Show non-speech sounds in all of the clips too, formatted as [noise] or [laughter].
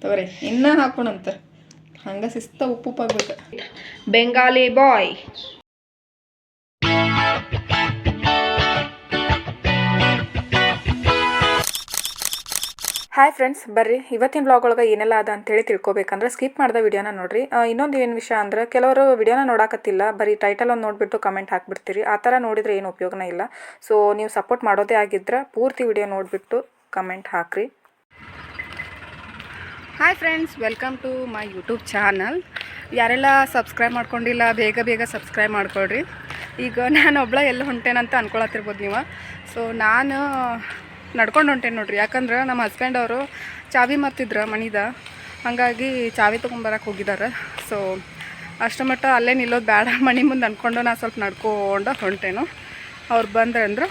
ತಗೋರಿ ಇನ್ನ ಹಾಕೋಣಂತ. ಹಂಗ ಸಿಸ್ತ ಉಪ್ಪು ಉಪ್ಪು ಆಗ್ಬೇಕು ಬೆಂಗಾಲಿ ಬಾಯ್ ಹಾಯ್ ಫ್ರೆಂಡ್ಸ್ ಬರ್ರಿ. ಇವತ್ತಿನ ಬ್ಲಾಗ್ ಒಳಗೆ ಏನೆಲ್ಲ ಅದ ಅಂತೇಳಿ ತಿಳ್ಕೊಬೇಕಂದ್ರೆ ಸ್ಕಿಪ್ ಮಾಡಿದ ವಿಡಿಯೋನ ನೋಡ್ರಿ. ಇನ್ನೊಂದು ಏನು ವಿಷಯ ಅಂದ್ರೆ ಕೆಲವರು ವಿಡಿಯೋನ ನೋಡಾಕತ್ತಿಲ್ಲ. ಬರೀ ಟೈಟಲ್ ಒಂದು ನೋಡಿಬಿಟ್ಟು ಕಮೆಂಟ್ ಹಾಕ್ಬಿಡ್ತೀರಿ. ಆ ಥರ ನೋಡಿದರೆ ಏನು ಉಪಯೋಗನ ಇಲ್ಲ. ಸೊ ನೀವು ಸಪೋರ್ಟ್ ಮಾಡೋದೇ ಆಗಿದ್ರೆ ಪೂರ್ತಿ ವಿಡಿಯೋ ನೋಡಿಬಿಟ್ಟು ಕಮೆಂಟ್ ಹಾಕ್ರಿ. Hi friends welcome to my YouTube channel ಯಾರೆಲ್ಲ ಸಬ್ಸ್ಕ್ರೈಬ್ ಮಾಡ್ಕೊಂಡಿಲ್ಲ, ಬೇಗ ಬೇಗ ಸಬ್ಸ್ಕ್ರೈಬ್ ಮಾಡ್ಕೊಳ್ರಿ. ಈಗ [laughs] ನಾನು ಒಬ್ಳ ಎಲ್ಲ ಹೊಂಟೇನಂತ ಅನ್ಕೊಳತ್ತಿರ್ಬೋದು ನೀವು. ಸೊ ನಾನು ನಡ್ಕೊಂಡು ಹೊಂಟೇನೆ ನೋಡ್ರಿ. ಯಾಕಂದ್ರೆ ನಮ್ಮ ಹಸ್ಬೆಂಡ್ ಅವರು ಚಾವಿ ಮರ್ತಿದ್ರು ಮಣಿದ ಹಾಗಾಗಿ ಚಾವಿ ತೊಗೊಂಬರಕ್ಕೆ ಹೋಗಿದ್ದಾರೆ ಸೊ ಅಷ್ಟು ಮಟ್ಟ ಅಲ್ಲೇ ನಿಲ್ಲೋದು ಬೇಡ [laughs] ಮನೆ ಮುಂದೆ ಅಂದ್ಕೊಂಡು ನಾನು ಸ್ವಲ್ಪ ನಡ್ಕೊಂಡು ಹೊಂಟೇನು. ಅವ್ರು ಬಂದ್ರೆ ಅಂದ್ರೆ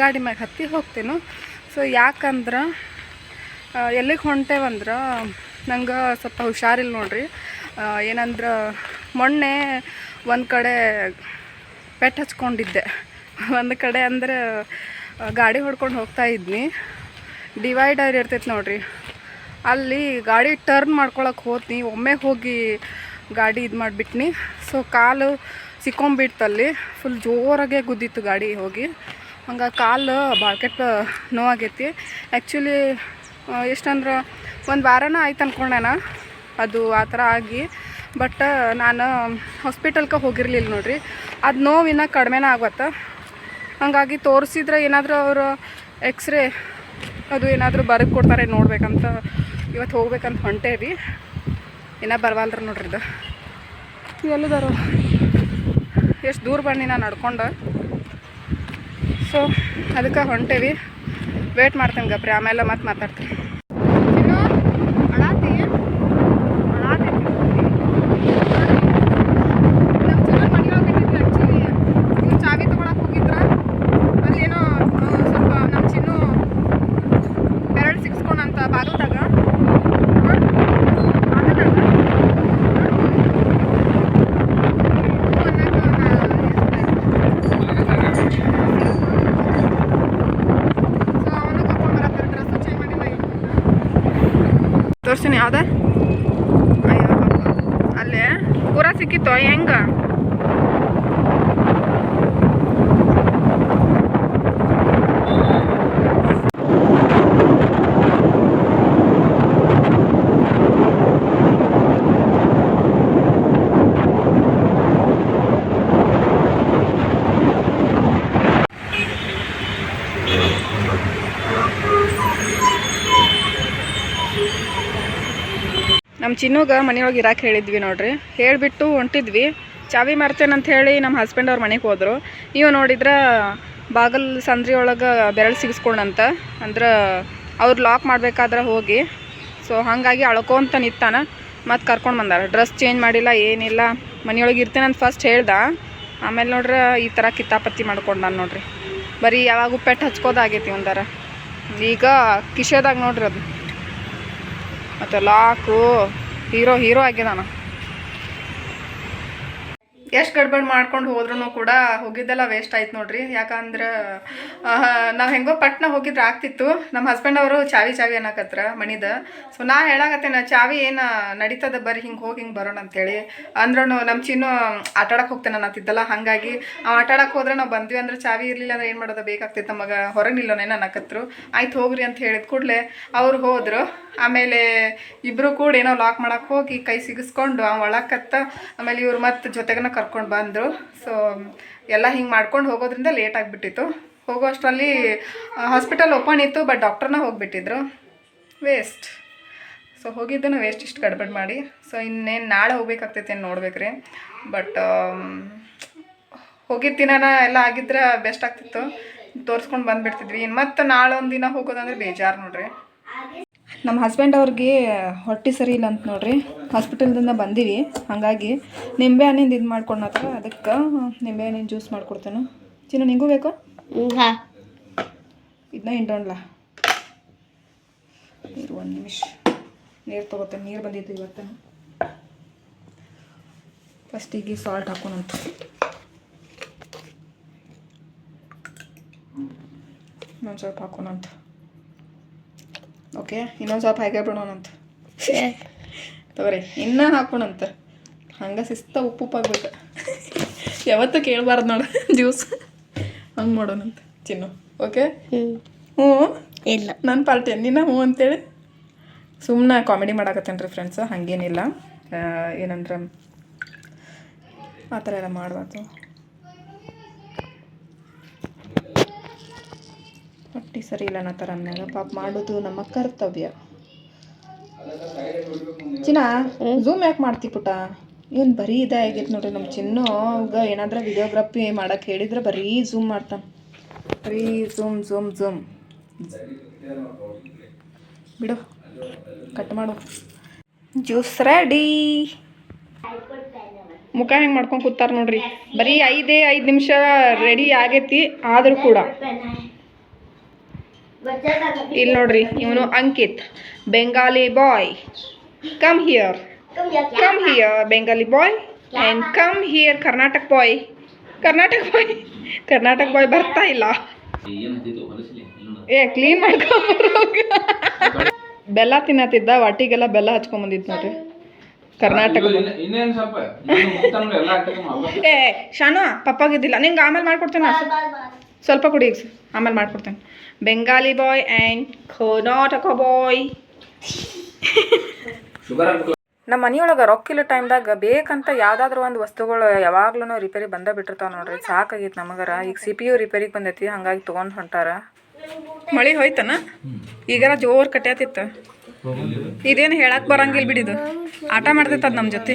ಗಾಡಿ ಮ್ಯಾಗೆ ಹತ್ತಿ ಹೋಗ್ತೇನು. ಸೊ ಯಾಕಂದ್ರೆ ಎಲ್ಲಿಗೆ ಹೊಂಟೇವಂದ್ರೆ ನಂಗೆ ಸ್ವಲ್ಪ ಹುಷಾರಿಲ್ಲ ನೋಡ್ರಿ. ಏನಂದ್ರೆ, ಮೊನ್ನೆ ಒಂದು ಕಡೆ ಪೆಟ್ಟು ಹಚ್ಕೊಂಡಿದ್ದೆ. [laughs] ಒಂದು ಕಡೆ ಅಂದ್ರೆ ಗಾಡಿ ಹೊಡ್ಕೊಂಡು ಹೋಗ್ತಾ ಇದ್ನಿ. ಡಿವೈಡರ್ ಇರ್ತೈತೆ ನೋಡ್ರಿ. ಅಲ್ಲಿ ಗಾಡಿ ಟರ್ನ್ ಮಾಡ್ಕೊಳಕ್ಕೆ ಹೋದ್ನಿ. ಒಮ್ಮೆ ಹೋಗಿ ಗಾಡಿ ಇದು ಮಾಡಿಬಿಟ್ನಿ. ಸೊ ಕಾಲು ಸಿಕ್ಕೊಂಬಿಡ್ತಲ್ಲಿ ಫುಲ್ ಜೋರಾಗೆ ಗುದ್ದಿತ್ತು ಗಾಡಿ ಹೋಗಿ. ಹಂಗೆ ಕಾಲು ಬಾಳ್ಕೆಟ್ ನೋವಾಗೈತಿ ಆ್ಯಕ್ಚುಲಿ ಎಷ್ಟಂದ್ರೆ ಒಂದು ವಾರನ ಆಯ್ತು ಅನ್ಕೊಂಡೇನ. ಅದು ಆ ಥರ ಆಗಿ. ಬಟ್ ನಾನು ಹಾಸ್ಪಿಟಲ್ಗೆ ಹೋಗಿರಲಿಲ್ಲ ನೋಡ್ರಿ. ಅದು ನೋವಿನ ಕಡಿಮೆನ ಆಗತ್ತ ಹಾಗಾಗಿ ತೋರಿಸಿದ್ರೆ ಏನಾದರೂ ಅವರು ಎಕ್ಸ್ರೇ ಅದು ಏನಾದರೂ ಬರೆದು ಕೊಡ್ತಾರೆ ನೋಡ್ಬೇಕಂತ. ಇವತ್ತು ಹೋಗ್ಬೇಕಂತ ಹೊಂಟೇವಿ ಇನ್ನೂ ಬರವಲ್ರ ನೋಡ್ರಿ ಇದು. ಎಲ್ಲದಾರು? ಎಷ್ಟು ದೂರ ಬನ್ನಿ ನಾನು ನಡ್ಕೊಂಡು. ಸೊ ಅದಕ್ಕೆ ಹೊಂಟೇವಿ. ವೇಟ್ ಮಾಡ್ತೇನೆ ಗಪ್ರಿ. ಆಮೇಲೆ ಮತ್ತೆ ಮಾತಾಡ್ತೀನಿ ಚಾವಿ ತಗೊಳಕ್ ಹೋಗಿದ್ರ ಅಲ್ಲೇನೋ ಆ, ಸ್ವಲ್ಪ ನಮ್ಮ ಚಿನ್ನು ಬೆರಳು ಸಿಕ್ಸ್ಕೊಂಡಂತ ಬಾಗಲ್ದಾಗ ತೋರ್ಸಿನಿ ಯಾವ್ದ? ಅಯ್ಯೋ ಪಾಪ. ಅಲ್ಲೇ? ಪೂರ ಸಿಕ್ಕಿತ್ತು? ಹೆಂಗ ನಮ್ಮ ಚಿನ್ನುಗ ಮನೆಯೊಳಗೆ ಇರಾಕೆ ಹೇಳಿದ್ವಿ ನೋಡ್ರಿ. ಹೇಳಿಬಿಟ್ಟು ಹೊಂಟಿದ್ವಿ. ಚಾವಿ ಅಂತ ಹೇಳಿ ನಮ್ಮ ಹಸ್ಬೆಂಡ್ ಅವ್ರ ಮನೆಗೆ ಹೋದರು. ನೀವು ನೋಡಿದ್ರೆ ಬಾಗಲ್ ಸಂದ್ರಿ ಒಳಗೆ ಬೆರಳು ಸಿಗಿಸ್ಕೊಂಡಂತ. ಅಂದ್ರೆ ಅವ್ರು ಲಾಕ್ ಮಾಡಬೇಕಾದ್ರೆ ಹೋಗಿ. ಸೊ ಹಾಗಾಗಿ ಅಳ್ಕೊಂತ ನಿತ್ತಾನ ಮತ್ತು ಕರ್ಕೊಂಡು ಬಂದಾರ. ಡ್ರೆಸ್ ಚೇಂಜ್ ಮಾಡಿಲ್ಲ, ಏನಿಲ್ಲ. ಮನೆಯೊಳಗೆ ಅಂತ ಫಸ್ಟ್ ಹೇಳ್ದ. ಆಮೇಲೆ ನೋಡ್ರೆ ಈ ಥರ ಕಿತ್ತಾಪತ್ತಿ ಮಾಡ್ಕೊಂಡು ನಾನು ನೋಡ್ರಿ. ಬರೀ ಯಾವಾಗೂ ಪೆಟ್ಟು ಹಚ್ಕೋದಾಗೈತಿ ಒಂದರ. ಈಗ ಕಿಶೋದಾಗ ನೋಡ್ರಿ ಅದು. ಮತ್ತು ಲಾಕು ഹീറോ ഹീറോ ആക്കിയതാണോ. ಎಷ್ಟು ಗಡ್ಬಡ್ ಮಾಡ್ಕೊಂಡು ಹೋದ್ರೂ ಕೂಡ ಹೋಗಿದ್ದೆಲ್ಲ ವೇಸ್ಟ್ ಆಯ್ತು ನೋಡ್ರಿ. ಯಾಕಂದ್ರೆ ನಾವು ಹೆಂಗೋ ಪಟ್ನ ಹೋಗಿದ್ರೆ ಆಗ್ತಿತ್ತು. ನಮ್ಮ ಹಸ್ಬೆಂಡ್ ಅವರು ಚಾವಿ ಚಾವಿ ಅನ್ನಕತ್ರ ಮಣಿದ ಸೊ ನಾ ಹೇಳಾಕತ್ತೇನೆ, ಚಾವಿ ಏನು ನಡೀತದ ಬರ್ರಿ, ಹಿಂಗೆ ಹೋಗಿ, ಹಿಂಗೆ ಬರೋಣ ಅಂತೇಳಿ. ಅಂದ್ರೂ ನಮ್ಮ ಚಿನ್ನು ಆಟಾಡಕ್ಕೆ ಹೋಗ್ತೇನೆ ಅನ್ನತ್ತಿದ್ದಲ್ಲ, ಹಾಗಾಗಿ ಅವ್ ಆಟಾಡಕ್ಕೆ ಹೋದ್ರೆ ನಾವು ಬಂದ್ವಿ ಅಂದ್ರೆ ಚಾವಿ ಇರಲಿಲ್ಲ ಅಂದ್ರೆ ಏನು ಮಾಡೋದು, ಬೇಕಾಗ್ತಿತ್ತು ನಮಗೆ. ಹೊರಗೆ ನಿಲ್ಲೋನೇನು ಅನ್ನಕತ್ರು. ಆಯ್ತು ಹೋಗ್ರಿ ಅಂತ ಹೇಳಿದ ಕೂಡಲೇ ಅವ್ರು ಹೋದ್ರು. ಆಮೇಲೆ ಇಬ್ಬರು ಕೂಡ ಏನೋ ಲಾಕ್ ಮಾಡಕ್ಕೆ ಹೋಗಿ ಕೈ ಸಿಗಿಸ್ಕೊಂಡು, ಅವ ಒಳಕತ್ತ ಆಮೇಲೆ ಇವ್ರು ಮತ್ತೆ ಜೊತೆಗನ ಕರ್ಕೊಂಡು ಬಂದರು. ಸೊ ಎಲ್ಲ ಹಿಂಗೆ ಮಾಡ್ಕೊಂಡು ಹೋಗೋದ್ರಿಂದ ಲೇಟ್ ಆಗಿಬಿಟ್ಟಿತ್ತು. ಹೋಗೋ ಅಷ್ಟರಲ್ಲಿ ಹಾಸ್ಪಿಟಲ್ ಓಪನ್ ಇತ್ತು ಬಟ್ ಡಾಕ್ಟರ್ನ ಹೋಗಿಬಿಟ್ಟಿದ್ರು. ವೇಸ್ಟ್ ಸೊ ಹೋಗಿದ್ದನ್ನು ವೇಸ್ಟ್ ಇಷ್ಟು ಗಡ್ಬಡ್ ಮಾಡಿ. ಸೊ ಇನ್ನೇನು ನಾಳೆ ಹೋಗ್ಬೇಕಾಗ್ತೈತೆ ಏನು ನೋಡ್ಬೇಕ್ರಿ. ಬಟ್ ಹೋಗಿದ್ದ ದಿನನ ಎಲ್ಲ ಆಗಿದ್ರೆ ಬೆಸ್ಟ್ ಆಗ್ತಿತ್ತು. ತೋರಿಸ್ಕೊಂಡು ಬಂದುಬಿಡ್ತಿದ್ವಿ. ಇನ್ನು ಮತ್ತು ನಾಳೆ ಒಂದು ದಿನ ಹೋಗೋದಂದ್ರೆ ಬೇಜಾರು ನೋಡ್ರಿ. ನಮ್ಮ ಹಸ್ಬೆಂಡ್ ಅವ್ರಿಗೆ ಹೊಟ್ಟೆ ಸರಿ ಇಲ್ಲ ಅಂತ ನೋಡ್ರಿ. ಹಾಸ್ಪಿಟಲ್ದಿಂದ ಬಂದೀವಿ. ಹಾಗಾಗಿ ನಿಂಬೆ ಹಣ್ಣಿಂದ ಇದು ಮಾಡ್ಕೊಂಡತ್ರ ಅದಕ್ಕೆ ನಿಂಬೆ ಹಣ್ಣಿನ ಜ್ಯೂಸ್ ಮಾಡ್ಕೊಡ್ತೇನೆ. ಚಿನ್ನ ನಿಂಗೂ ಬೇಕು? ಇದನ್ನ ಹಿಂಡೋಣ್ಲ? ನೀರು ಒಂದು ನಿಮಿಷ. ನೀರು ತೊಗೋತೇನೆ. ನೀರು ಬಂದಿತ್ತು ಇವತ್ತು. ಫಸ್ಟಿಗೆ ಸಾಲ್ಟ್ ಹಾಕೋಣಂತ ಇನ್ನೊಂದು ಸ್ವಲ್ಪ ಹಾಕೋಣಂತ ಓಕೆ ಇನ್ನೊಂದು ಸ್ವಲ್ಪ ಹಾಗೆ ಬಿಡೋಣಂತ ತಗೋರಿ ಇನ್ನೂ ಹಾಕೋಣಂತ. ಹಂಗೆ ಸಿಸ್ತ ಉಪ್ಪು ಆಗ್ಬೇಕು ಯಾವತ್ತೂ ಕೇಳಬಾರ್ದು ನೋಡ ಜ್ಯೂಸ್. ಹಂಗೆ ಮಾಡೋಣಂತ ಚಿನ್ನು. ಓಕೆ? ಹ್ಞೂ? ಇಲ್ಲ. ನನ್ನ ಪಾರ್ಟಿ ನಿನ್ನ ಹ್ಞೂ ಅಂತೇಳಿ? ಸುಮ್ಮನೆ ಕಾಮಿಡಿ ಮಾಡಾಕತ್ತೇನೆ ರೀ ಫ್ರೆಂಡ್ಸ್ ಹಂಗೇನಿಲ್ಲ ಏನಂದ್ರೆ ಆ ಥರ ಎಲ್ಲ ಮಾಡಬಾರ್ದು. ಹೊಟ್ಟಿ ಸರಿ ಇಲ್ಲ ಅನ್ನೋ ಥರ ಅಂದಾಗ ಪಾಪ ಮಾಡೋದು ನಮ್ಮ ಕರ್ತವ್ಯ. ಚಿನ್ನ ಝೂಮ್ ಯಾಕೆ ಮಾಡ್ತಿ ಪುಟ? ಏನು ಬರೀ ಇದೇ ಆಗೈತೆ ನೋಡ್ರಿ ನಮ್ಮ ಚಿನ್ನು. ಈಗ ಏನಾದರೂ ವಿಡಿಯೋಗ್ರಫಿ ಮಾಡಕ್ಕೆ ಹೇಳಿದ್ರೆ ಬರೀ ಝೂಮ್ ಮಾಡ್ತಾನೆ. ಬರೀ ಝೂಮ್ ಝೂಮ್ ಝೂಮ್ ಬಿಡು ಕಟ್ ಮಾಡು. ಜ್ಯೂಸ್ ರೆಡಿ ಮುಖ ಹೆಂಗೆ ಮಾಡ್ಕೊಂಡು ಕೂತಾರ ನೋಡ್ರಿ. ಬರೀ ಐದೇ ಐದು ನಿಮಿಷ ರೆಡಿ ಆಗೈತಿ ಆದರೂ ಕೂಡ. ಇಲ್ಲಿ ನೋಡ್ರಿ, ಇವನು Ankit. Bengali boy come here come here Bengali boy and come here Karnataka boy Karnataka boy Karnataka boy ಬರ್ತಾ ಇಲ್ಲ. ಏ ಕ್ಲೀನ್ ಮಾಡ್ಕೊ ಬೆಲ್ಲ ತಿನ್ನತ್ತಿದ್ದ, ವಾಟಿಗೆಲ್ಲ ಬೆಲ್ಲ ಹಚ್ಕೊಂಬಂದಿತ್ತು ನೋಡ್ರಿ. ಕರ್ನಾಟಕ ಏ, ಶಾನು ಪಪ್ಪಾಗಿದ್ದಿಲ್ಲ ನಿಂಗೆ ಆಮೇಲೆ ಮಾಡ್ಕೊಡ್ತೇನೆ. ಸ್ವಲ್ಪ ಕೊಡಿ ಈಗ ಆಮೇಲೆ ಮಾಡ್ಕೊಡ್ತೇನೆ. Bengali boy and Karnataka boy ನಮ್ಮ ಮನೆಯೊಳಗೆ ರೊಕ್ಕಿಲ್ಲ ಟೈಮ್ದಾಗ ಬೇಕಂತ ಯಾವುದಾದ್ರೂ ಒಂದು ವಸ್ತುಗಳು ಯಾವಾಗ್ಲೂ ರಿಪೇರಿ ಬಂದ ಬಿಟ್ಟಿರ್ತಾವ ನೋಡ್ರಿ. ಸಾಕಾಗಿತ್ತು ನಮಗರ. ಈಗ ಸಿ ಪಿ ಯು ರಿಪೇರಿಗೆ ಬಂದೈತಿ ಹಂಗಾಗಿ ತೊಗೊಂಡು ಹೊಂಟಾರ. ಮಳೆ ಹೋಯ್ತನ? ಈಗಾರ ಜೋರು ಕಟ್ಯಾತಿತ್ತು. ಇದೇನು ಹೇಳಕ್ಕೆ ಬರಂಗಿಲ್ಲ ಬಿಡಿದು ಆಟ ಮಾಡ್ತೈತೆ ಅದು ನಮ್ಮ ಜೊತೆ.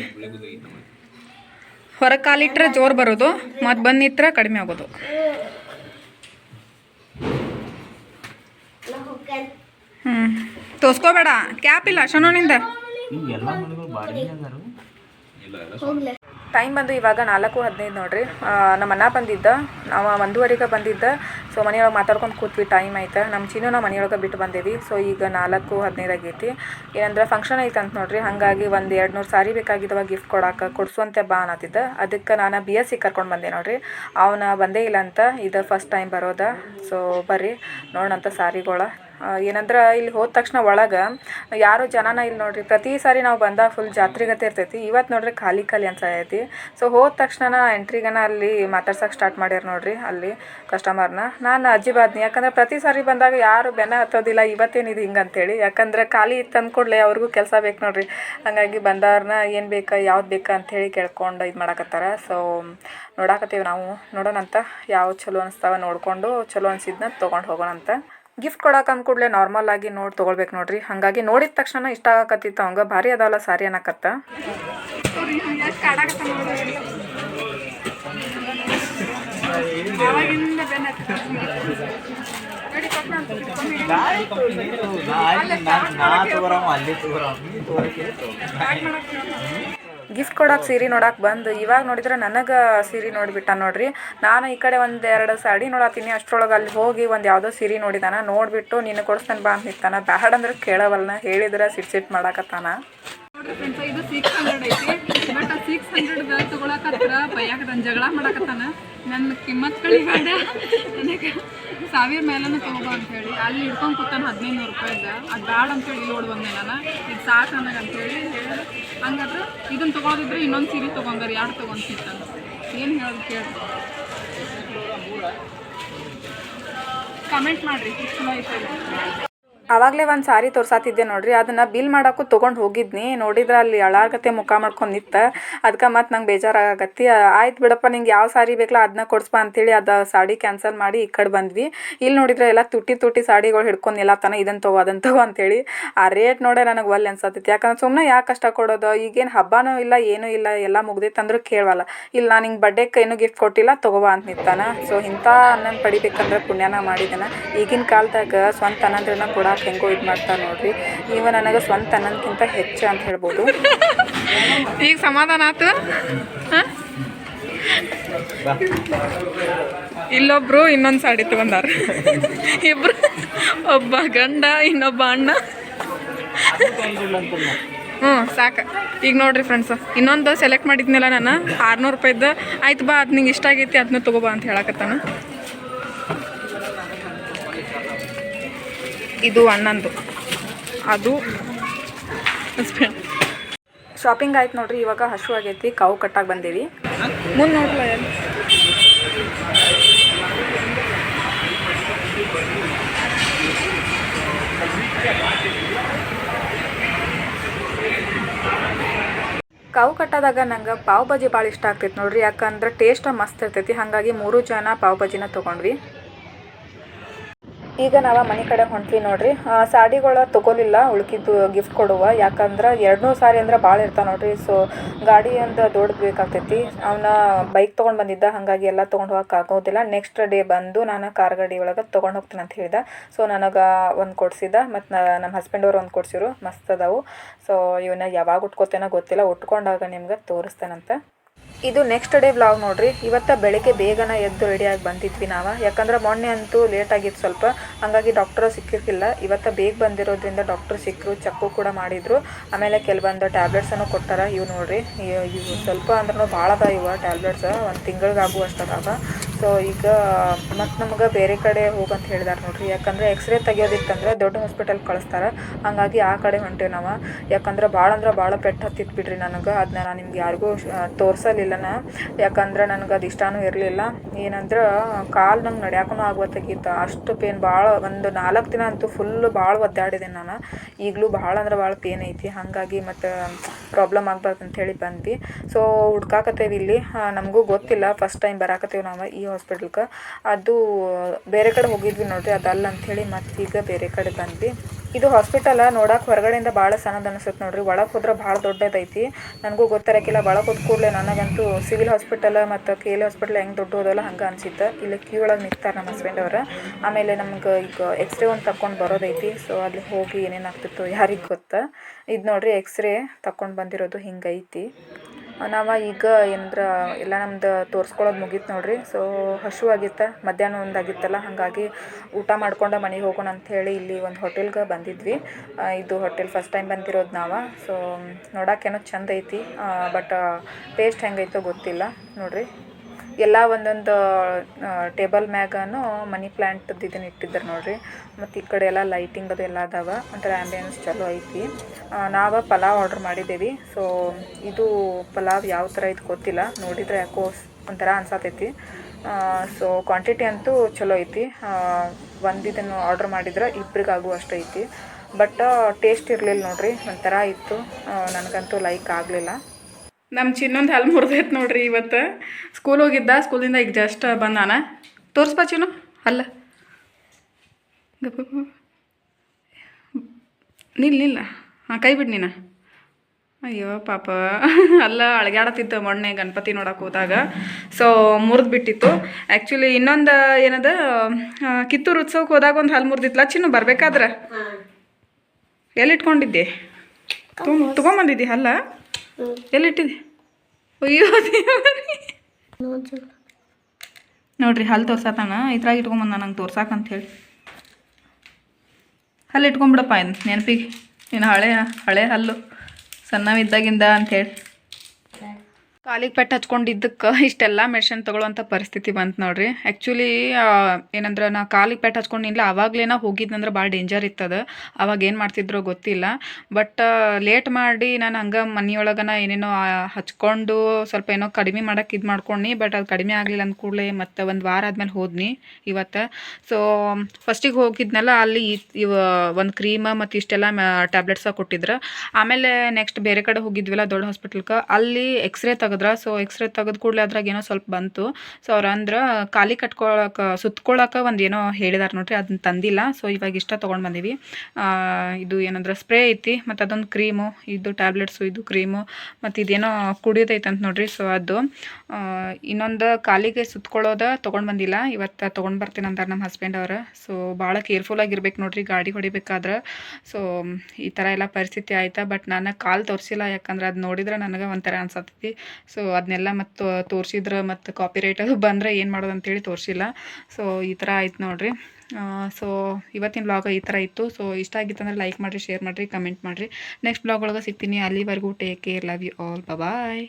ಹೊರಗೆ ಕಾಲಿಟ್ರೆ ಜೋರು ಬರೋದು ಮತ್ತು ಬಂದಿತ್ರ ಕಡಿಮೆ ಆಗೋದು ಹ್ಞೂ ತೋರ್ಸ್ಕೋಬೇಡ ಕ್ಯಾಪ್ ಇಲ್ಲ ಶನೋನಿಂದ ಟೈಮ್ ಬಂದು ಇವಾಗ ನಾಲ್ಕು ಹದಿನೈದು ನೋಡ್ರಿ. ನಮ್ಮ ಅಣ್ಣ ಬಂದಿದ್ದ, ನಾವು ಒಂದೂವರೆಗೆ ಬಂದಿದ್ದ. ಸೊ ಮನೆಯೊಳಗೆ ಮಾತಾಡ್ಕೊಂಡು ಕೂತ್ವಿ ಟೈಮ್ ಐತೆ ನಮ್ಮ ಚಿನ್ನು ನಾವು ಮನೆಯೊಳಗೆ ಬಿಟ್ಟು ಬಂದೇವಿ. ಸೊ ಈಗ ನಾಲ್ಕು ಹದಿನೈದು ಆಗೈತಿ. ಏನಂದ್ರೆ ಫಂಕ್ಷನ್ ಐತೆ ಅಂತ ನೋಡ್ರಿ. ಹಾಗಾಗಿ ಒಂದು ಎರಡು ನೂರು ಸಾರಿ ಬೇಕಾಗಿದ್ದವ ಗಿಫ್ಟ್ ಕೊಡಕ್ಕೆ ಕೊಡ್ಸುವಂತೆ ಬಾ ಅನ್ನತ್ತಿದ್ದ. ಅದಕ್ಕೆ ನಾನು ಬಿ ಎಸ್ ಸಿ ಕರ್ಕೊಂಡು ಬಂದೆ ನೋಡ್ರಿ. ಅವನ ಬಂದೇ ಇಲ್ಲ ಅಂತ, ಇದು ಫಸ್ಟ್ ಟೈಮ್ ಬರೋದ. ಸೊ ಬರ್ರಿ, ನೋಡೋಣಂತ ಸಾರಿಗಳ. ಏನಂದ್ರೆ ಇಲ್ಲಿ ಹೋದ ತಕ್ಷಣ ಒಳಗೆ ಯಾರು ಜನನ ಇಲ್ಲಿ ನೋಡ್ರಿ, ಪ್ರತಿ ಸಾರಿ ನಾವು ಬಂದಾಗ ಫುಲ್ ಜಾತ್ರೆಗತೆ ಇರ್ತೈತಿ. ಇವತ್ತು ನೋಡ್ರಿ ಖಾಲಿ ಖಾಲಿ ಅನ್ಸೈತಿ ಸೊ ಹೋದ ತಕ್ಷಣ ಎಂಟ್ರಿಗನ ಅಲ್ಲಿ ಮಾತಾಡ್ಸಕ್ಕೆ ಸ್ಟಾರ್ಟ್ ಮಾಡ್ಯಾರ ನೋಡ್ರಿ, ಅಲ್ಲಿ ಕಸ್ಟಮರ್ನ ನಾನು ಅಜ್ಜಿ ಬಾದ್ನಿ, ಯಾಕಂದ್ರೆ ಪ್ರತಿ ಸಾರಿ ಬಂದಾಗ ಯಾರು ಬೆನ್ನ ಹತ್ತೋದಿಲ್ಲ ಇವತ್ತೇನಿದು ಹಿಂಗೆ ಅಂತೇಳಿ. ಯಾಕಂದ್ರೆ ಖಾಲಿ ತಂದು ಕೂಡಲೇ ಅವ್ರಿಗೂ ಕೆಲಸ ಬೇಕು ನೋಡ್ರಿ. ಹಾಗಾಗಿ ಬಂದವ್ರನ್ನ ಏನು ಬೇಕಾ, ಯಾವ್ದು ಬೇಕಾ ಅಂಥೇಳಿ ಕೇಳ್ಕೊಂಡು ಇದು ಮಾಡಕತ್ತಾರ. ಸೊ ನೋಡಾಕತ್ತೀವಿ ನಾವು. ನೋಡೋಣಂತ, ಯಾವ ಚಲೋ ಅನಿಸ್ತಾವ ನೋಡಿಕೊಂಡು, ಚಲೋ ಅನ್ಸಿದ್ನ ತೊಗೊಂಡು ಹೋಗೋಣಂತ. ಗಿಫ್ಟ್ ಕೊಡಕ್ಕೆ ಅಂದ್ಕೂಡ್ಲೆ ನಾರ್ಮಲ್ ಆಗಿ ನೋಡಿ ತೊಗೊಳ್ಬೇಕು ನೋಡ್ರಿ. ಹಾಗಾಗಿ ನೋಡಿದ ತಕ್ಷಣ ಇಷ್ಟ ಆಗಕತ್ತಿತ್ತು ಅವಂಗ. ಭಾರಿ ಅದಲ್ಲ ಸಾರಿ ಅನ್ನಕತ್ತ. ಗಿಫ್ಟ್ ಕೊಡಕ್ಕೆ ಸೀರೆ ನೋಡಕ್ಕೆ ಬಂದು ಇವಾಗ ನೋಡಿದ್ರೆ ನನಗೆ ಸೀರೆ ನೋಡಿಬಿಟ್ಟ ನೋಡ್ರಿ. ನಾನು ಈ ಕಡೆ ಒಂದು ಎರಡು ಸಾಡಿ ನೋಡತ್ತೀನಿ, ಅಷ್ಟರೊಳಗೆ ಅಲ್ಲಿ ಹೋಗಿ ಒಂದು ಯಾವುದೋ ಸೀರೆ ನೋಡಿದಾನ, ನೋಡಿಬಿಟ್ಟು ನಿನ್ನ ಕೊಡಿಸ್ತಾನೆ ಬಾ ಅಂತ ನಿಂತಾನ ಬ್ಯಾಡ ಅಂದ್ರೆ ಕೇಳವಲ್ನ, ಹೇಳಿದ್ರೆ ಸಿಟ್ ಸಿಟ್ ಮಾಡಾಕತ್ತಾನ. ಬೈಯಾಕ ನನ್ನ ಜಗಳ ಕಿಮ್ಮತ್ ನನಗೆ ಸಾವಿರ ಮೇಲೂ ತಗೋಬೋ ಅಂತ ಹೇಳಿ. ಅಲ್ಲಿ ಇಟ್ಕೊಂಡು ಕೂತಾನೆ ಹದಿನೈದು ನೂರು ರೂಪಾಯಿದ ಅದು ಬ್ಯಾಡ ಅಂತೇಳಿ ಇಲ್ಲಿ ಓಡ್ ಬಂದೆ ನಾನು. ಇದು ಸಾಕು ನನಗೆ ಅಂತೇಳಿ ಹೇಳಿದ್ರೆ. ಹಂಗಾದ್ರೆ ಇದನ್ನ ತಗೊಳೋದಿದ್ರೆ ಇನ್ನೊಂದು ಸೀರೆ ತೊಗೊಂಡ್ರೆ ಎರಡು ತೊಗೊಂತಿತ್ತಾನ ಏನು ಹೇಳೋದು ಕೇಳಿ. ಕಮೆಂಟ್ ಮಾಡಿರಿ. ಚಲೋ ಐತೆ ಆವಾಗಲೇ ಒಂದು ಸಾರಿ ತೋರ್ಸಾತಿದ್ದೆ ನೋಡ್ರಿ, ಅದನ್ನು ಬಿಲ್ ಮಾಡೋಕ್ಕೂ ತೊಗೊಂಡು ಹೋಗಿದ್ನಿ. ನೋಡಿದ್ರೆ ಅಲ್ಲಿ ಅಳಾರ್ಗತೆ ಮುಖ ಮಾಡ್ಕೊಂಡು ನಿತ್ತ ಅದಕ್ಕೆ ಮತ್ತು ನಂಗೆ ಬೇಜಾರಾಗತ್ತಿ ಆಯ್ತು ಬಿಡಪ್ಪ ನಿಂಗೆ ಯಾವ ಸಾರಿ ಬೇಕಲ್ಲ ಅದನ್ನ ಕೊಡಿಸ್ಪ ಅಂತೇಳಿ ಅದು ಸಾಡಿ ಕ್ಯಾನ್ಸಲ್ ಮಾಡಿ ಈ ಕಡೆ ಬಂದ್ವಿ. ಇಲ್ಲಿ ನೋಡಿದ್ರೆ ಎಲ್ಲ ತುಟ್ಟಿ ತುಟ್ಟಿ ಸಾಡಿಗಳು ಹಿಡ್ಕೊಂಡು ತನ ಇದನ್ನು ತಗೋ ಅದನ್ನು ತಗೋ ಅಂತೇಳಿ, ಆ ರೇಟ್ ನೋಡೇ ನನಗೆ ಒಲ್ಲೆ ಅನ್ಸತ್ತೈತಿ. ಯಾಕಂದ್ರೆ ಸುಮ್ಮನೆ ಯಾಕೆ ಕಷ್ಟ ಕೊಡೋದು? ಈಗೇನು ಹಬ್ಬನೂ ಇಲ್ಲ, ಏನೂ ಇಲ್ಲ, ಎಲ್ಲ ಮುಗ್ದೈತೆ ಅಂದ್ರೆ ಕೇಳವಲ್ಲ. ಇಲ್ಲ ನಾನು ಹಿಂಗೆ ಬಡ್ಡೆಗೆ ಏನೂ ಗಿಫ್ಟ್ ಕೊಟ್ಟಿಲ್ಲ ತಗೋಬಾ ಅಂತ ನಿಂತಾನ. ಸೊ ಇಂಥ ಅನ್ನನ ಪಡಿಬೇಕಂದ್ರೆ ಪುಣ್ಯನ ಮಾಡಿದ್ದಾನೆ ಈಗಿನ ಕಾಲದಾಗ ಸ್ವಂತ ಅನ್ನಂದ್ರನ್ನ ಕೊಡಕ್ಕೆ ಹೆಂಗೋ ಇದು ಮಾಡ್ತಾರೆ ನೋಡ್ರಿ. ಇವ ನನಗೆ ಸ್ವಂತ ಅನ್ನಕ್ಕಿಂತ ಹೆಚ್ಚು ಅಂತ ಹೇಳ್ಬೋದು. [laughs] ಈಗ ಸಮಾಧಾನ ಆತು? ಇಲ್ಲೊಬ್ರು ಇನ್ನೊಂದು ಸಾಡಿ ತಗೊಂಡಾರ. [laughs] ಇಬ್ರು, ಒಬ್ಬ ಗಂಡ, ಇನ್ನೊಬ್ಬ ಅಣ್ಣ. [laughs] ಹ್ಞೂ ಸಾಕು. ಈಗ ನೋಡ್ರಿ ಫ್ರೆಂಡ್ಸ್ ಇನ್ನೊಂದು ಸೆಲೆಕ್ಟ್ ಮಾಡಿದ್ನಲ್ಲ ನಾನು? ಆರುನೂರು ರೂಪಾಯಿದ್ದು ಆಯ್ತು ಬಾ, ಅದು ನಿಂಗೆ ಇಷ್ಟ ಆಗೈತಿ ಅದನ್ನ ತಗೋಬಾ ಅಂತ ಹೇಳಕತ್ತಾನ. ಇದು ಅಣ್ಣಂದು ಅದು ಶಾಪಿಂಗ್ ಆಯ್ತು ನೋಡ್ರಿ ಇವಾಗ ಹಸು ಆಗೈತಿ ಕಾವು ಕಟ್ಟಾಗಿ ಬಂದೀವಿ. ಮುಂದೆ ನೋಡ್ಲ ಕಾವು ಕಟ್ಟಾದಾಗ ನಂಗೆ ಪಾವ್ ಭಾಜಿ ಭಾಳ ಇಷ್ಟ ಆಗ್ತೈತೆ ನೋಡ್ರಿ ಯಾಕಂದ್ರೆ ಟೇಸ್ಟ್ ಮಸ್ತ್ ಇರ್ತೈತಿ ಹಾಗಾಗಿ ಮೂರು ಜನ ಪಾವ್ ಭಾಜಿನ ತೊಗೊಂಡ್ವಿ. ಈಗ ನಾವು ಮನೆ ಕಡೆ ಹೊಂಟ್ವಿ ನೋಡ್ರಿ. ಸಾಡಿಗಳ ತಗೋಲಿಲ್ಲ, ಉಳ್ಕಿದ್ದು ಗಿಫ್ಟ್ ಕೊಡುವ. ಯಾಕಂದ್ರೆ ಎರಡನೂ ಸಾರಿ ಅಂದ್ರೆ ಭಾಳ ಇರ್ತಾವ ನೋಡ್ರಿ. ಸೊ ಗಾಡಿ ಒಂದು ದೊಡ್ಡದು ಬೇಕಾಗ್ತೈತಿ. ಅವನ ಬೈಕ್ ತೊಗೊಂಡು ಬಂದಿದ್ದ, ಹಾಗಾಗಿ ಎಲ್ಲ ತೊಗೊಂಡು ಹೋಗಕ್ಕೆ ಆಗೋದಿಲ್ಲ. ನೆಕ್ಸ್ಟ್ ಡೇ ಬಂದು ನಾನು ಕಾರ್ ಗಾಡಿ ಒಳಗೆ ತೊಗೊಂಡು ಹೋಗ್ತೀನಿ ಅಂತ ಹೇಳಿದ. ಸೊ ನನಗೆ ಒಂದು ಕೊಡ್ಸಿದ, ಮತ್ತು ನಮ್ಮ ಹಸ್ಬೆಂಡ್ ಅವ್ರು ಒಂದು ಕೊಡ್ಸಿರು. ಮಸ್ತ್ ಅದಾವು. ಸೊ ಇವನ್ನ ಯಾವಾಗ ಉಟ್ಕೋತೇನೋ ಗೊತ್ತಿಲ್ಲ. ಉಟ್ಕೊಂಡಾಗ ನಿಮ್ಗೆ ತೋರಿಸ್ತೇನಂತ. ಇದು ನೆಕ್ಸ್ಟ್ ಡೇ ವ್ಲಾಗ್ ನೋಡ್ರಿ. ಇವತ್ತ ಬೆಳಿಗ್ಗೆ ಬೇಗನ ಎದ್ದು ರೆಡಿಯಾಗಿ ಬಂದಿದ್ವಿ ನಾವು. ಯಾಕಂದ್ರೆ ಮೊನ್ನೆ ಅಂತೂ ಲೇಟ್ ಆಗಿತ್ತು ಸ್ವಲ್ಪ. ಹಾಗಾಗಿ ಡಾಕ್ಟರ್ ಸಿಕ್ಕಿರ್ಲಿಲ್ಲ. ಇವತ್ತ ಬೇಗ ಬಂದಿರೋದ್ರಿಂದ ಡಾಕ್ಟರ್ ಸಿಕ್ಕರು ಚಕ್ಕು ಕೂಡ ಮಾಡಿದ್ರು. ಆಮೇಲೆ ಕೆಲವೊಂದು ಟ್ಯಾಬ್ಲೆಟ್ಸನ್ನು ಕೊಟ್ಟಾರ ಇವು ನೋಡ್ರಿ. ಇವ್- ಸ್ವಲ್ಪ ಅಂದ್ರೂ ಭಾಳ ಅದ ಇವ ಟ್ಯಾಬ್ಲೆಟ್ಸ್ ಒಂದು ತಿಂಗಳಿಗಾಗುವಷ್ಟು ಸೊ ಈಗ ಮತ್ತು ನಮ್ಗೆ ಬೇರೆ ಕಡೆ ಹೋಗಂತ ಹೇಳಿದಾರೆ ನೋಡ್ರಿ. ಯಾಕಂದ್ರೆ ಎಕ್ಸ್ರೇ ತೆಗಿಯೋದಿತ್ತಂದ್ರೆ ದೊಡ್ಡ ಹಾಸ್ಪಿಟಲ್ ಕಳಿಸ್ತಾರೆ. ಹಾಗಾಗಿ ಆ ಕಡೆ ಹೊಂಟೇವಿ ನಾವು. ಯಾಕಂದ್ರೆ ಭಾಳ ಅಂದ್ರೆ ಭಾಳ ಪೆಟ್ಟು ಹತ್ತಿತ್ತು ಬಿಡ್ರಿ ನನಗೆ. ಅದನ್ನ ನಾನು ನಿಮ್ಗೆ ಯಾರಿಗೂ ತೋರಿಸಲಿಲ್ಲನ ಯಾಕಂದ್ರೆ ನನಗೆ ಅದು ಇಷ್ಟನೂ ಇರಲಿಲ್ಲ. ಏನಂದ್ರೆ ಕಾಲು ನಂಗೆ ನಡ್ಯಾಕೂ ಆಗುವತ್ತಾಗಿತ್ತು ಅಷ್ಟು ಪೇನ್ ಭಾಳ ಒಂದು ನಾಲ್ಕು ದಿನ ಅಂತೂ ಫುಲ್ ಭಾಳ ಒದ್ದಾಡಿದೆ ನಾನು. ಈಗಲೂ ಭಾಳ ಅಂದ್ರೆ ಭಾಳ ಪೇನ್ ಐತಿ. ಹಾಗಾಗಿ ಮತ್ತು ಪ್ರಾಬ್ಲಮ್ ಆಗ್ಬಾರ್ದು ಅಂತ ಹೇಳಿ ಬಂದ್ವಿ. ಸೊ ಹುಡ್ಕಾಕತ್ತೇವಿ ಇಲ್ಲಿ. ನಮಗೂ ಗೊತ್ತಿಲ್ಲ. ಫಸ್ಟ್ ಟೈಮ್ ಬರಾಕತ್ತೇವೆ ನಾವು. ಈ ಹಾಸ್ಪಿಟಲ್ಗೆ ಅದು ಬೇರೆ ಕಡೆ ಹೋಗಿದ್ವಿ ನೋಡ್ರಿ, ಅದಲ್ಲ ಅಂಥೇಳಿ ಈಗ ಬೇರೆ ಕಡೆ ಬಂದ್ವಿ. ಇದು ಹಾಸ್ಪಿಟಲ್ ನೋಡಕ್ಕೆ ಹೊರಗಡೆಯಿಂದ ಭಾಳ ಸಣ್ಣದ ಅನಿಸುತ್ತೆ ನೋಡ್ರಿ. ಒಳಗೆ ಹೋದ್ರೆ ಭಾಳ ದೊಡ್ಡದೈತಿ. ನನಗೂ ಗೊತ್ತಿರಕ್ಕಿಲ್ಲ ಒಳಗೆ ಹೋದ ಕೂಡಲೇ ನನಗಂತೂ ಸಿವಿಲ್ ಹಾಸ್ಪಿಟಲ್ ಮತ್ತು ಕೆ ಎಲ್ ಹಾಸ್ಪಿಟಲ್ ಹೆಂಗೆ ದೊಡ್ಡ ಹೋದಲ್ಲ ಹಂಗೆ ಅನಿಸುತ್ತೆ. ಇಲ್ಲಿ ಕ್ಯೂ ಒಳಗೆ ನಿಂತಾರೆ ನಮ್ಮ ಹಸ್ಬೆಂಡ್ ಅವರು. ಆಮೇಲೆ ನಮ್ಗೆ ಈಗ ಎಕ್ಸ್ರೇ ಒಂದು ತಕೊಂಡು ಬರೋದೈತಿ. ಸೊ ಅಲ್ಲಿ ಹೋಗಿ ಏನೇನಾಗ್ತಿತ್ತು ಯಾರಿಗೆ ಗೊತ್ತಾ? ಇದು ನೋಡ್ರಿ ಎಕ್ಸ್ರೇ ತಕೊಂಡು ಬಂದಿರೋದು ಹಿಂಗೈತಿ. ನಾವು ಈಗ ಏನಂದ್ರೆ ಎಲ್ಲ ನಮ್ದು ತೋರ್ಸ್ಕೊಳ್ಳೋದು ಮುಗೀತು ನೋಡಿರಿ. ಸೊ ಹಸು ಆಗಿತ್ತು ಮಧ್ಯಾಹ್ನ ಒಂದಾಗಿತ್ತಲ್ಲ, ಹಾಗಾಗಿ ಊಟ ಮಾಡ್ಕೊಂಡು ಮನೆಗೆ ಹೋಗೋಣ ಅಂಥೇಳಿ ಇಲ್ಲಿ ಒಂದು ಹೋಟೆಲ್ಗೆ ಬಂದಿದ್ವಿ. ಇದು ಹೋಟೆಲ್ ಫಸ್ಟ್ ಟೈಮ್ ಬಂದಿರೋದು ನಾವು. ಸೊ ನೋಡೋಕ್ಕೇನೋ ಚಂದ ಐತಿ. ಬಟ್ ಟೇಸ್ಟ್ ಹೆಂಗೈತೋ ಗೊತ್ತಿಲ್ಲ. ನೋಡ್ರಿ. ಎಲ್ಲ ಒಂದೊಂದು ಟೇಬಲ್ ಮ್ಯಾಗನು ಮನಿ ಪ್ಲ್ಯಾಂಟದ್ದು ಇದನ್ನ ಇಟ್ಟಿದ್ದಾರೆ ನೋಡ್ರಿ. ಮತ್ತು ಈ ಕಡೆ ಎಲ್ಲ ಲೈಟಿಂಗ್ ಅದು ಎಲ್ಲ ಅದಾವ. ಒಂಥರ ಆ್ಯಂಬಿಯನ್ಸ್ ಚಲೋ ಐತಿ. ನಾವು ಪಲಾವ್ ಆರ್ಡ್ರ್ ಮಾಡಿದ್ದೇವೆ ಸೊ ಇದು ಪಲಾವ್ ಯಾವ ಥರ ಇದು ಗೊತ್ತಿಲ್ಲ. ನೋಡಿದರೆ ಯಾಕೋ ಒಂಥರ ಅನ್ಸತೈತಿ. ಸೊ ಕ್ವಾಂಟಿಟಿ ಅಂತೂ ಚಲೋ ಐತಿ. ಒಂದು ಇದನ್ನು ಆರ್ಡ್ರ್ ಮಾಡಿದ್ರೆ ಇಬ್ರಿಗೆ ಆಗುವಷ್ಟು ಐತಿ. ಬಟ್ ಟೇಸ್ಟ್ ಇರಲಿಲ್ಲ ನೋಡ್ರಿ. ಒಂಥರ ಇತ್ತು. ನನಗಂತೂ ಲೈಕ್ ಆಗಲಿಲ್ಲ. ನಮ್ಮ ಚಿನ್ನೊಂದು ಹಲ್ ಮುರಿದೈತೆ ನೋಡ್ರಿ ಇವತ್ತು. ಸ್ಕೂಲ್ ಹೋಗಿದ್ದ ಸ್ಕೂಲಿಂದ ಈಗ ಜಸ್ಟ್ ಬಂದಾನ. ತೋರಿಸ್ಬಾ ಚಿನ್ನು. ಅಲ್ಲ. ಗಪ್ಪ ನಿಲ್ಲ ನಿಲ್ಲ ಹಾಂ ಕೈ ಬಿಡು ನೀನು. ಅಯ್ಯೋ ಪಾಪ. ಅಲ್ಲ ಅಳಗ್ಯಾಡತ್ತಿತ್ತು ಮೊನ್ನೆ ಗಣಪತಿ ನೋಡೋಕೆ ಹೋದಾಗ. ಸೊ ಮುರಿದು ಬಿಟ್ಟಿತ್ತು. ಆ್ಯಕ್ಚುಲಿ ಇನ್ನೊಂದು ಏನದ ಕಿತ್ತೂರು ಉತ್ಸವಕ್ಕೆ ಹೋದಾಗ ಒಂದು ಹಲ್ಲು ಮುರಿದಿತ್ತಲ್ಲ ಚಿನ್ನು? ಬರ್ಬೇಕಾದ್ರೆ? ಎಲ್ಲಿ ಇಟ್ಕೊಂಡಿದ್ದೆ ತುಂಬ ತೊಗೊಂಬಂದಿದ್ದಿ? ಅಲ್ಲ. ಎಲ್ಲಿಟ್ಟಿದೆ ಅಯ್ಯೋ. ನೋಡ್ರಿ ಹಲ್ಲು ತೋರ್ಸತಾನ? ಇದ್ರಾಗ ಇಟ್ಕೊಂಬಂದ ನಂಗೆ ತೋರ್ಸಾಕಂತ ಹೇಳಿ. ಹಲ್ಲು ಇಟ್ಕೊಂಬಿಡಪ್ಪ ಇನ್ ನೆನಪಿಗೆ. ನೀನು ಹಳೆ ಹಳೆ ಹಲ್ಲು ಸಣ್ಣವಿದ್ದಾಗಿಂದ ಅಂಥೇಳಿ ಕಾಲಿಗೆ ಪೆಟ್ಟು ಹಚ್ಕೊಂಡಿದ್ದಕ್ಕೆ ಇಷ್ಟೆಲ್ಲ ಮೆಡಿಷನ್ ತೊಗೊಳ್ಳೋಂಥ ಪರಿಸ್ಥಿತಿ ಬಂತು ನೋಡ್ರಿ. ಆ್ಯಕ್ಚುಲಿ ಏನಂದ್ರೆ ನಾ ಕಾಲಿಗೆ ಪೆಟ್ಟು ಹಚ್ಕೊಂಡಿಲ್ಲ ಆವಾಗಲೇ ನಾ ಹೋಗಿದ್ನಂದ್ರೆ ಭಾಳ ಡೇಂಜರ್ ಇತ್ತದ. ಅವಾಗ ಏನು ಮಾಡ್ತಿದ್ರೋ ಗೊತ್ತಿಲ್ಲ. ಬಟ್ ಲೇಟ್ ಮಾಡಿ ನಾನು ಹಂಗೆ ಮನೆಯೊಳಗನ ಏನೇನೋ ಹಚ್ಕೊಂಡು ಸ್ವಲ್ಪ ಏನೋ ಕಡಿಮೆ ಮಾಡೋಕೆ ಇದು ಮಾಡ್ಕೊಂಡು ಬಟ್ ಅದು ಕಡಿಮೆ ಆಗಲಿಲ್ಲ ಅಂದ ಕೂಡಲೇ ಮತ್ತು ಒಂದು ವಾರ ಆದಮೇಲೆ ಹೋದ್ನಿ ಇವತ್ತು. ಸೊ ಫಸ್ಟಿಗೆ ಹೋಗಿದ್ನಲ್ಲ, ಅಲ್ಲಿ ಇವ, ಒಂದು ಕ್ರೀಮ ಮತ್ತು ಇಷ್ಟೆಲ್ಲ ಟ್ಯಾಬ್ಲೆಟ್ಸ ಕೊಟ್ಟಿದ್ರು. ಆಮೇಲೆ ನೆಕ್ಸ್ಟ್ ಬೇರೆ ಕಡೆ ಹೋಗಿದ್ವಿಲ್ಲ ದೊಡ್ಡ ಹಾಸ್ಪಿಟಲ್ಗೆ ಅಲ್ಲಿ ಎಕ್ಸ್ರೇ ತೆಗೆದ್ರ ಸೊ ಎಕ್ಸ್ರೇ ತೆಗೆದು ಕೂಡಲೇ ಅದ್ರಾಗ ಏನೋ ಸ್ವಲ್ಪ ಬಂತು. ಸೊ ಅವ್ರು ಅಂದ್ರೆ ಖಾಲಿ ಕಟ್ಕೊಳಕ್ಕೆ ಸುತ್ಕೊಳ್ಳೋಕೆ ಒಂದು ಏನೋ ಹೇಳಿದಾರೆ ನೋಡ್ರಿ ಅದನ್ನ ತಂದಿಲ್ಲ. ಸೊ ಇವಾಗ ಇಷ್ಟ ತೊಗೊಂಡು ಬಂದೀವಿ. ಇದು ಏನಂದ್ರೆ ಸ್ಪ್ರೇ ಐತಿ, ಮತ್ತು ಅದೊಂದು ಕ್ರೀಮು, ಇದು ಟ್ಯಾಬ್ಲೆಟ್ಸು, ಇದು ಕ್ರೀಮು, ಮತ್ತು ಇದೇನೋ ಕುಡಿಯೋದೈತೆ ಅಂತ ನೋಡ್ರಿ. ಸೊ ಅದು ಇನ್ನೊಂದು ಕಾಲಿಗೆ ಸುತ್ಕೊಳ್ಳೋದ ತೊಗೊಂಡು ಬಂದಿಲ್ಲ. ಇವತ್ತು ತೊಗೊಂಡು ಬರ್ತೀನಿ ಅಂತಾರೆ ನಮ್ಮ ಹಸ್ಬೆಂಡ್ ಅವ್ರು. ಸೊ ಭಾಳ ಕೇರ್ಫುಲ್ ಆಗಿರ್ಬೇಕು ನೋಡ್ರಿ, ಗಾಡಿ ಹೊಡಿಬೇಕಾದ್ರೆ. ಸೊ ಈ ಥರ ಎಲ್ಲ ಪರಿಸ್ಥಿತಿ ಆಯ್ತಾ, ಬಟ್ ನಾನು ಕಾಲು ತೋರಿಸಿಲ್ಲ, ಯಾಕಂದ್ರೆ ಅದು ನೋಡಿದ್ರೆ ನನಗೆ ಒಂಥರ ಅನ್ಸತ್ತೈತಿ ಸೊ ಅದನ್ನೆಲ್ಲ ಮತ್ತು ತೋರಿಸಿದ್ರೆ ಮತ್ತು ಕಾಪಿ ರೈಟ್ ಅದು ಬಂದರೆ ಏನು ಮಾಡೋದು ಅಂತೇಳಿ ತೋರಿಸಿಲ್ಲ. ಸೊ ಈ ಥರ ಆಯ್ತು ನೋಡಿರಿ. ಸೊ ಇವತ್ತಿನ ಬ್ಲಾಗ್ ಈ ಥರ ಇತ್ತು. ಸೊ ಇಷ್ಟ ಆಗಿತ್ತಂದ್ರೆ ಲೈಕ್ ಮಾಡಿರಿ ಶೇರ್ ಮಾಡಿರಿ ಕಮೆಂಟ್ ಮಾಡಿರಿ. ನೆಕ್ಸ್ಟ್ ಬ್ಲಾಗ್ ಒಳಗೆ ಸಿಗ್ತೀನಿ. ಅಲ್ಲಿವರೆಗೂ take care love you all bye